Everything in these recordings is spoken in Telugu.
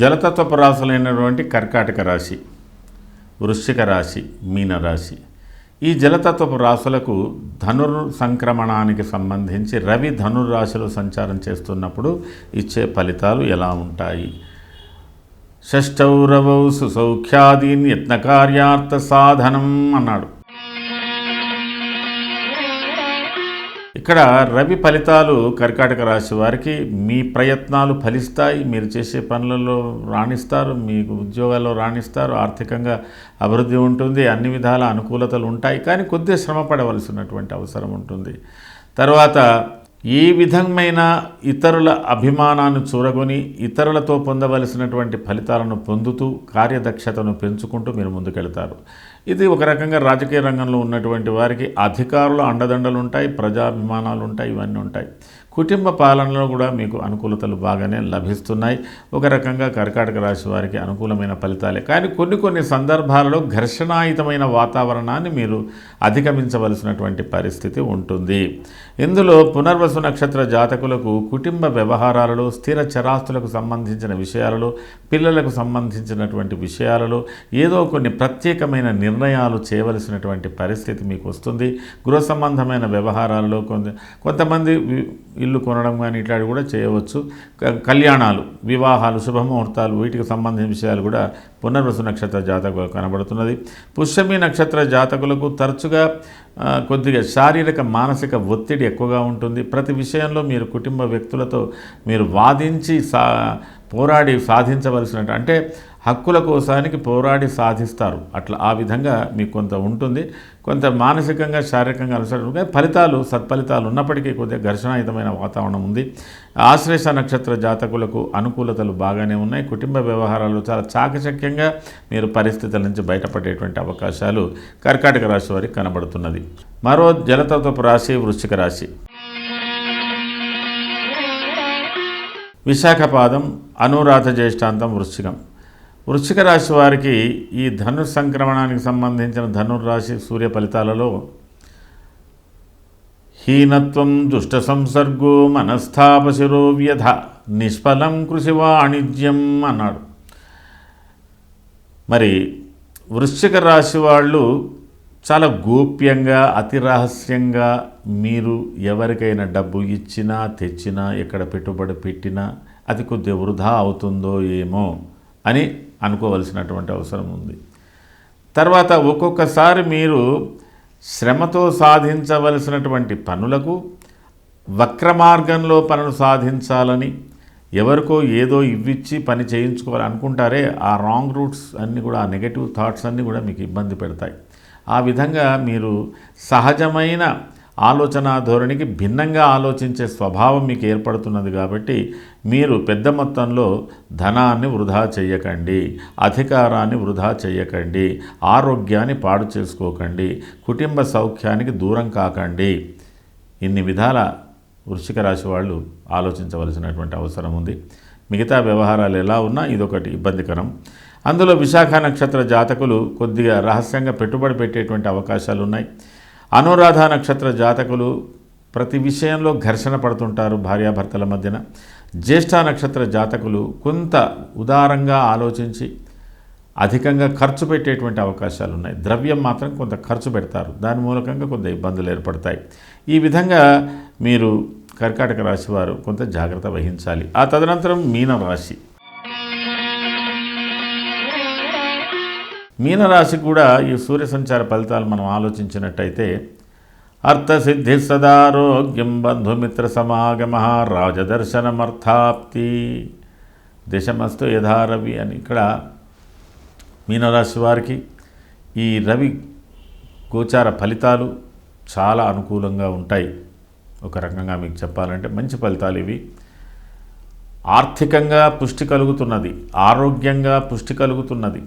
జలతత్వపు రాశులైనటువంటి కర్కాటక రాశి వృశ్చిక రాశి మీనరాశి ఈ జలతత్వపు రాశులకు ధనుర్ సంక్రమణానికి సంబంధించి రవి ధనుర్రాశిలో సంచారం చేస్తున్నప్పుడు ఇచ్చే ఫలితాలు ఎలా ఉంటాయి? షష్టౌరవౌ సుసౌఖ్యాదీన్ యత్నకార్యార్థ సాధనం అన్నాడు. ఇక్కడ రవి ఫలితాలు కర్కాటక రాశి వారికి మీ ప్రయత్నాలు ఫలిస్తాయి మీరు చేసే పనులలో రాణిస్తారు మీకు ఉద్యోగాల్లో రాణిస్తారు ఆర్థికంగా అభివృద్ధి ఉంటుంది అన్ని విధాల అనుకూలతలు ఉంటాయి కానీ కొద్దిగా శ్రమ పడవలసినటువంటి అవసరం ఉంటుంది. తర్వాత ఏ విధమైన ఇతరుల అభిమానాన్ని చూరగొని ఇతరులతో పొందవలసినటువంటి ఫలితాలను పొందుతూ కార్యదక్షతను పెంచుకుంటూ మీరు ముందుకెళ్తారు. ఇది ఒక రకంగా రాజకీయ రంగంలో ఉన్నటువంటి వారికి అధికారుల అండదండలు ఉంటాయి ప్రజాభిమానాలు ఉంటాయి ఇవన్నీ ఉంటాయి. కుటుంబ పాలనలో కూడా మీకు అనుకూలతలు బాగానే లభిస్తున్నాయి. ఒక రకంగా కర్కాటక రాశి వారికి అనుకూలమైన ఫలితాలే. కానీ కొన్ని కొన్ని సందర్భాలలో ఘర్షణాయుతమైన వాతావరణాన్ని మీరు అధిగమించవలసినటువంటి పరిస్థితి ఉంటుంది. ఇందులో పునర్వసు నక్షత్ర జాతకులకు కుటుంబ వ్యవహారాలలో స్థిర చరాస్తులకు సంబంధించిన విషయాలలో పిల్లలకు సంబంధించినటువంటి విషయాలలో ఏదో కొన్ని ప్రత్యేకమైన నిర్ణయాలు చేయవలసినటువంటి పరిస్థితి మీకు వస్తుంది. గృహ సంబంధమైన వ్యవహారాలలో కొంత కొంతమంది ఇల్లు కొనడం కానీ ఇట్లాంటివి కూడా చేయవచ్చు. క- కళ్యాణాలు వివాహాలు శుభముహూర్తాలు వీటికి సంబంధించిన విషయాలు కూడా పునర్వసు నక్షత్ర జాతకులకు కనబడుతున్నది. పుష్యమి నక్షత్ర జాతకులకు తరచుగా కొద్దిగా శారీరక మానసిక ఒత్తిడి ఎక్కువగా ఉంటుంది. ప్రతి విషయంలో మీరు కుటుంబ వ్యక్తులతో మీరు వాదించి సా పోరాడి సాధించవలసినట్టు అంటే హక్కుల కోసానికి పోరాడి సాధిస్తారు. అట్లా ఆ విధంగా మీకు కొంత ఉంటుంది. కొంత మానసికంగా శారీరకంగా అలసట ఫలితాలు సత్ఫలితాలు ఉన్నప్పటికీ కొద్దిగా ఘర్షణాయుతమైన వాతావరణం ఉంది. ఆశ్లేష నక్షత్ర జాతకులకు అనుకూలతలు బాగానే ఉన్నాయి. కుటుంబ వ్యవహారాలు చాలా చాకచక్యంగా మీరు పరిస్థితుల నుంచి బయటపడేటువంటి అవకాశాలు కర్కాటక రాశి వారికి కనబడుతున్నది. మరో జలతత్వపు రాశి వృశ్చిక రాశి. విశాఖపాదం అనురాధ జ్యేష్ఠాంతం వృశ్చికం. వృశ్చిక రాశి వారికి ఈ ధను సంక్రమణానికి సంబంధించిన ధనుర్రాశి సూర్య ఫలితాలలో హీనత్వం దుష్ట సంసర్గో మనస్థాపశిరో వ్యధ నిష్ఫలం కృషి వాణిజ్యం అన్నాడు. మరి వృశ్చిక రాశి వాళ్ళు చాలా గోప్యంగా అతి రహస్యంగా మీరు ఎవరికైనా డబ్బు ఇచ్చినా తెచ్చినా ఎక్కడ పెట్టుబడి పెట్టినా అది కొద్దిగా వృధా అవుతుందో ఏమో అని అనుకోవలసినటువంటి అవసరం ఉంది. తర్వాత ఒక్కొక్కసారి మీరు శ్రమతో సాధించవలసినటువంటి పనులకు వక్ర మార్గంలో పనులు సాధించాలని ఎవరికో ఏదో ఇవ్విచ్చి పని చేయించుకోవాలి అనుకుంటారే ఆ రాంగ్ రూట్స్ అన్నీ కూడా ఆ నెగటివ్ థాట్స్ అన్నీ కూడా మీకు ఇబ్బంది పెడతాయి. ఆ విధంగా మీరు సహజమైన ఆలోచన ధోరణికి భిన్నంగా ఆలోచించే స్వభావం మీకు ఏర్పడుతున్నది కాబట్టి మీరు పెద్ద మొత్తంలో ధనాన్ని వృధా చేయకండి అధికారాన్ని వృధా చేయకండి ఆరోగ్యాన్ని పాడు చేసుకోకండి కుటుంబ సౌఖ్యానికి దూరం కాకండి. ఇన్ని విధాల వృశ్చిక రాశి వాళ్ళు ఆలోచించవలసినటువంటి అవసరం ఉంది. మిగతా వ్యవహారాలు ఎలా ఉన్నా ఇదొకటి ఇబ్బందికరం. అందులో విశాఖ నక్షత్ర జాతకులు కొద్దిగా రహస్యంగా పెట్టుబడి పెట్టేటువంటి అవకాశాలు ఉన్నాయి అనురాధ నక్షత్ర జాతకులు ప్రతి విషయంలో ఘర్షణ పడుతుంటారు భార్యాభర్తల మధ్యన. జ్యేష్ఠ నక్షత్ర జాతకులు కొంత ఉదారంగా ఆలోచించి అధికంగా ఖర్చు పెట్టేటువంటి అవకాశాలు ఉన్నాయి ద్రవ్యం మాత్రం కొంత ఖర్చు పెడతారు. దాని మూలకంగా కొంత ఇబ్బందులు ఏర్పడతాయి. ఈ విధంగా మీరు కర్కాటక రాశి వారు కొంత జాగ్రత్త వహించాలి. ఆ తదనంతరం మీన రాశి మీనరాశికి కూడా ఈ సూర్య సంచార ఫలితాలు మనం ఆలోచించినట్టయితే అర్థసిద్ధి సదారోగ్యం బంధుమిత్ర సమాగమ రాజదర్శనమర్థాప్తి. దశమస్తు యథారవి అని ఇక్కడ మీనరాశి వారికి ఈ రవి గోచార ఫలితాలు చాలా అనుకూలంగా ఉంటాయి. ఒక రకంగా మీకు చెప్పాలంటే మంచి ఫలితాలు ఇవి. ఆర్థికంగా పుష్టి కలుగుతున్నది ఆరోగ్యంగా పుష్టి కలుగుతున్నది.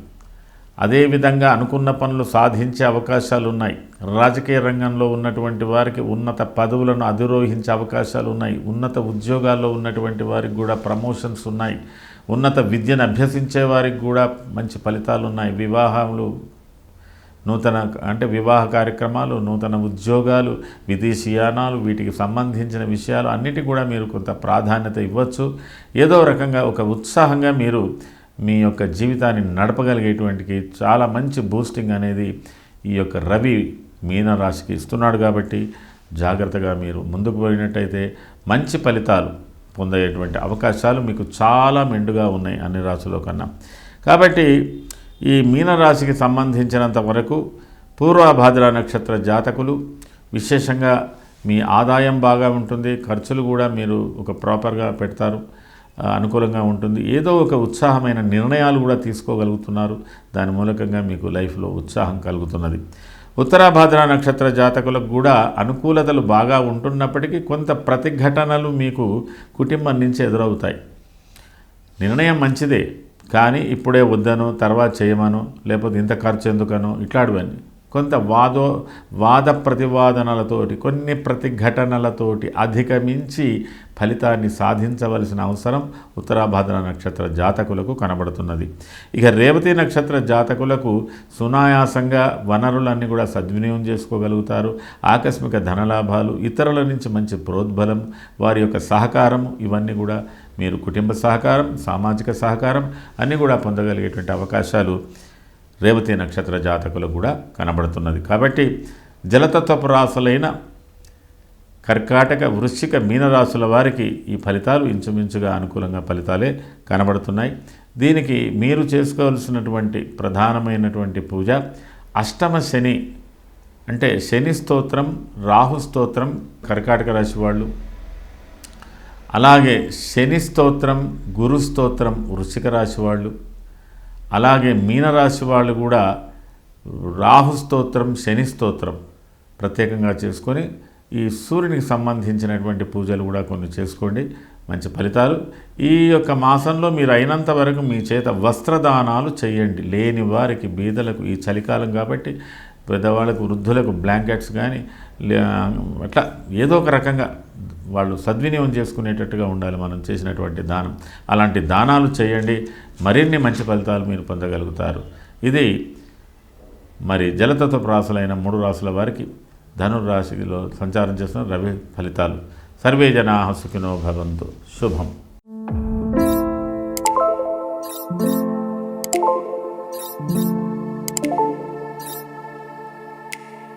అదేవిధంగా అనుకున్న పనులు సాధించే అవకాశాలు ఉన్నాయి రాజకీయ రంగంలో ఉన్నటువంటి వారికి ఉన్నత పదవులను అధిరోహించే అవకాశాలు ఉన్నాయి ఉన్నత ఉద్యోగాల్లో ఉన్నటువంటి వారికి కూడా ప్రమోషన్స్ ఉన్నాయి. ఉన్నత విద్యను అభ్యసించే వారికి కూడా మంచి ఫలితాలు ఉన్నాయి వివాహాలు నూతన అంటే వివాహ కార్యక్రమాలు నూతన ఉద్యోగాలు విదేశీయానాలు వీటికి సంబంధించిన విషయాలు అన్నిటికీ కూడా మీరు కొంత ప్రాధాన్యత ఇవ్వచ్చు. ఏదో రకంగా ఒక ఉత్సాహంగా మీరు మీ యొక్క జీవితాన్ని నడపగలిగేటువంటికి చాలా మంచి బూస్టింగ్ అనేది ఈ యొక్క రవి మీనరాశికి ఇస్తున్నాడు కాబట్టి జాగ్రత్తగా మీరు ముందుకు పోయినట్టయితే మంచి ఫలితాలు పొందేటువంటి అవకాశాలు మీకు చాలా మెండుగా ఉన్నాయి అన్ని రాశుల కన్నా. కాబట్టి ఈ మీనరాశికి సంబంధించినంత వరకు పూర్వభాద్ర నక్షత్ర జాతకులు విశేషంగా మీ ఆదాయం బాగా ఉంటుంది ఖర్చులు కూడా మీరు ఒక ప్రాపర్గా పెడతారు. అనుకూలంగా ఉంటుంది. ఏదో ఒక ఉత్సాహమైన నిర్ణయాలు కూడా తీసుకోగలుగుతున్నారు. దాని మూలకంగా మీకు లైఫ్లో ఉత్సాహం కలుగుతున్నది. ఉత్తరాభాద్ర నక్షత్ర జాతకులకు కూడా అనుకూలతలు బాగా ఉంటున్నప్పటికీ కొంత ప్రతిఘటనలు మీకు కుటుంబం నుంచి ఎదురవుతాయి. నిర్ణయం మంచిదే కానీ ఇప్పుడే వద్దను తర్వాత చేయమను లేకపోతే ఇంత ఖర్చు ఎందుకను ఇట్లాంటివన్నీ. కొంత వాదో వాద ప్రతివాదనలతోటి కొన్ని ప్రతిఘటనలతోటి అధిగమించి ఫలితాన్ని సాధించవలసిన అవసరం ఉత్తరాభాద్ర నక్షత్ర జాతకులకు కనబడుతున్నది. ఇక రేవతి నక్షత్ర జాతకులకు సునాయాసంగా వనరులన్నీ కూడా సద్వినియోగం చేసుకోగలుగుతారు. ఆకస్మిక ధనలాభాలు ఇతరుల నుంచి మంచి ప్రోద్బలం వారి యొక్క సహకారం ఇవన్నీ కూడా మీరు కుటుంబ సహకారం సామాజిక సహకారం అన్నీ కూడా పొందగలిగేటువంటి అవకాశాలు రేవతి నక్షత్ర జాతకులు కూడా కనబడుతున్నది. కాబట్టి జలతత్వపు రాసులైన కర్కాటక వృశ్చిక మీనరాశుల వారికి ఈ ఫలితాలు ఇంచుమించుగా అనుకూలంగా ఫలితాలే కనబడుతున్నాయి. దీనికి మీరు చేసుకోవాల్సినటువంటి ప్రధానమైనటువంటి పూజ అష్టమ శని అంటే శని స్తోత్రం రాహు స్తోత్రం కర్కాటక రాశి వాళ్ళు. అలాగే శని స్తోత్రం గురు స్తోత్రం వృశ్చిక రాశి వాళ్ళు. అలాగే మీనరాశి వాళ్ళు కూడా రాహు స్తోత్రం శని స్తోత్రం ప్రత్యేకంగా చేసుకొని ఈ సూర్యునికి సంబంధించినటువంటి పూజలు కూడా కొన్ని చేసుకోండి. మంచి ఫలితాలు. ఈ యొక్క మాసంలో మీరు అయినంత వరకు మీ చేత వస్త్రదానాలు చేయండి. లేని వారికి బీదలకు ఈ చలికాలం కాబట్టి పెద్దవాళ్ళకు వృద్ధులకు బ్లాంకెట్స్ కానీ లే- అట్లా ఏదో ఒక రకంగా వాళ్ళు సద్వినియోగం చేసుకునేటట్టుగా ఉండాలి మనం చేసినటువంటి దానం. అలాంటి దానాలు చేయండి. మరిన్ని మంచి ఫలితాలు మీరు పొందగలుగుతారు. ఇది మరి జలతత్వ రాసులైన మూడు రాసుల వారికి ధనుర్రాశిలో సంచారం చేస్తున్న రవి ఫలితాలు. సర్వే జనా సుఖినో భవంతు. శుభం.